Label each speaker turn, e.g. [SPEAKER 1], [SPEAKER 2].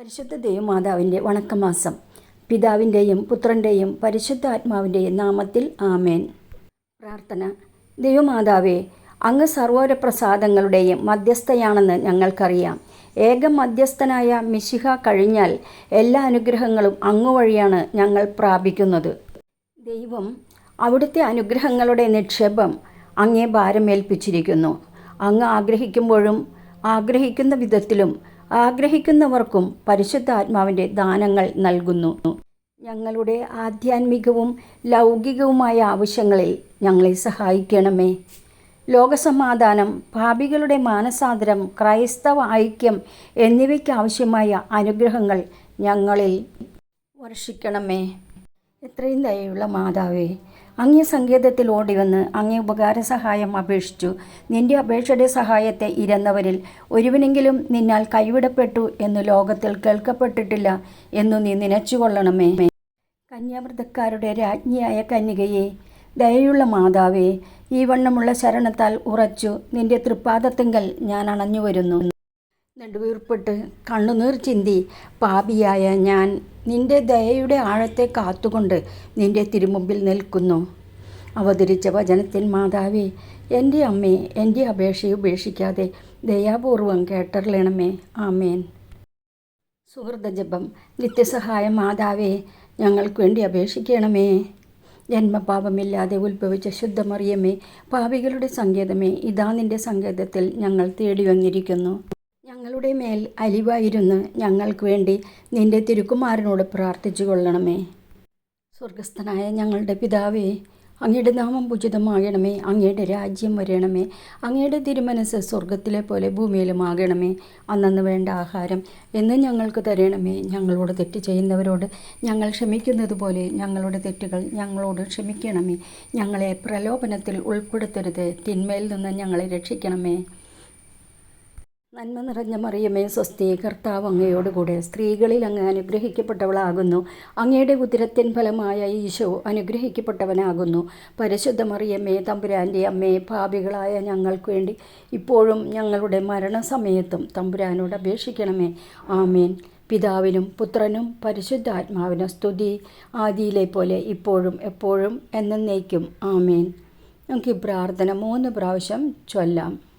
[SPEAKER 1] പരിശുദ്ധ ദേവമാതാവിന്റെ വണക്കമാസം. പിതാവിന്റെയും പുത്രന്റെയും പരിശുദ്ധ ആത്മാവിന്റെയും നാമത്തിൽ ആമേൻ. പ്രാർത്ഥന. ദൈവമാതാവേ അങ്ങ് സർവോരപ്രസാദങ്ങളുടെയും മധ്യസ്ഥയാണെന്ന് ഞങ്ങൾക്കറിയാം. ഏക മധ്യസ്ഥനായ മിശിഹ കഴിഞ്ഞാൽ എല്ലാ അനുഗ്രഹങ്ങളും അങ്ങ് വഴിയാണ് ഞങ്ങൾ പ്രാപിക്കുന്നത്. ദൈവം അവിടുത്തെ അനുഗ്രഹങ്ങളുടെ നിക്ഷേപം അങ്ങേ ഭാരമേൽപ്പിച്ചിരിക്കുന്നു. അങ്ങ് ആഗ്രഹിക്കുമ്പോഴും ആഗ്രഹിക്കുന്ന വിധത്തിലും ആഗ്രഹിക്കുന്നവർക്കും പരിശുദ്ധാത്മാവിന്റെ ദാനങ്ങൾ നൽകുന്നു. ഞങ്ങളുടെ ആധ്യാത്മികവും ലൗകികവുമായ ആവശ്യങ്ങളിൽ ഞങ്ങളെ സഹായിക്കണമേ. ലോകസമാധാനം പാപികളുടെ മാനസാന്തരം ക്രൈസ്തവ ഐക്യം എന്നിവയ്ക്കാവശ്യമായ അനുഗ്രഹങ്ങൾ ഞങ്ങളിൽ വർഷിക്കണമേ. എത്രയും ദയുള്ള മാതാവേ അങ്ങേ സങ്കേതത്തിൽ ഓടി വന്ന് അങ്ങേ ഉപകാര സഹായം അപേക്ഷിച്ചു. നിന്റെ അപേക്ഷയുടെ സഹായത്തെ ഇരന്നവരിൽ ഒരുവനെങ്കിലും നിന്നാൽ കൈവിടപ്പെട്ടു എന്ന് ലോകത്തിൽ കേൾക്കപ്പെട്ടിട്ടില്ല എന്നു നീ നിനച്ചുകൊള്ളണമേ. കന്യാമൃതക്കാരുടെ രാജ്ഞിയായ കന്യകയെ ദയയുള്ള മാതാവേ ഈ വണ്ണമുള്ള ശരണത്താൽ ഉറച്ചു നിന്റെ തൃപ്പാദത്തെങ്കിൽ ഞാൻ അണഞ്ഞു വരുന്നു നെടുവീർപ്പിട്ട് കണ്ണുനീർ ചിന്തി പാപിയായ ഞാൻ നിന്റെ ദയയുടെ ആഴത്തെ കാത്തുകൊണ്ട് നിന്റെ തിരുമുമ്പിൽ നിൽക്കുന്നു. അവതരിച്ച വചനത്തിൻ മാതാവേ എന്റെ അമ്മേ എന്റെ അപേക്ഷയെ ഉപേക്ഷിക്കാതെ ദയാപൂർവം കേട്ടറിയണമേ. ആമേൻ. സുഹൃതജപം നിത്യസഹായ മാതാവേ ഞങ്ങൾക്ക് വേണ്ടി അപേക്ഷിക്കണമേ. ജന്മപാപമില്ലാതെ ഉത്ഭവിച്ച ശുദ്ധമറിയമേ പാപികളുടെ സങ്കേതമേ ഇതാ നിന്റെ സങ്കേതത്തിൽ ഞങ്ങൾ തേടി വന്നിരിക്കുന്നു ഞങ്ങളുടെ മേൽ അലിവായിരുന്നു ഞങ്ങൾക്ക് വേണ്ടി നിന്റെ തിരുക്കുമാരനോട് പ്രാർത്ഥിച്ചു കൊള്ളണമേ. സ്വർഗസ്ഥനായ ഞങ്ങളുടെ പിതാവേ അങ്ങയുടെ നാമം ഉചിതമാകണമേ. അങ്ങയുടെ രാജ്യം വരണമേ. അങ്ങയുടെ തിരുമനസ് സ്വർഗത്തിലെ പോലെ ഭൂമിയിലുമാകണമേ. അന്നന്ന് വേണ്ട ആഹാരം എന്ന് ഞങ്ങൾക്ക് തരണമേ. ഞങ്ങളോട് തെറ്റ് ചെയ്യുന്നവരോട് ഞങ്ങൾ ക്ഷമിക്കുന്നത് പോലെ ഞങ്ങളുടെ തെറ്റുകൾ ഞങ്ങളോട് ക്ഷമിക്കണമേ. ഞങ്ങളെ പ്രലോഭനത്തിൽ ഉൾപ്പെടുത്തരുത്. തിന്മയിൽ നിന്ന് ഞങ്ങളെ രക്ഷിക്കണമേ. നന്മ നിറഞ്ഞ മറിയമേ സ്വസ്തി. കർത്താവ് അങ്ങയോടുകൂടെ സ്ത്രീകളിൽ അങ്ങ് അനുഗ്രഹിക്കപ്പെട്ടവളാകുന്നു. അങ്ങയുടെ ഉദരത്തിൻ ഫലമായ ഈശോ അനുഗ്രഹിക്കപ്പെട്ടവനാകുന്നു. പരിശുദ്ധ മറിയമ്മേ തമ്പുരാന്റെ അമ്മേ പാപികളായ ഞങ്ങൾക്ക് വേണ്ടി ഇപ്പോഴും ഞങ്ങളുടെ മരണസമയത്തും തമ്പുരാനോട് അപേക്ഷിക്കണമേ. ആമേൻ. പിതാവിനും പുത്രനും പരിശുദ്ധാത്മാവിനും സ്തുതി. ആദിയിലെ പോലെ ഇപ്പോഴും എപ്പോഴും എന്നേക്കും. ആമേൻ. നമുക്ക് ഈ പ്രാർത്ഥന മൂന്ന് പ്രാവശ്യം ചൊല്ലാം.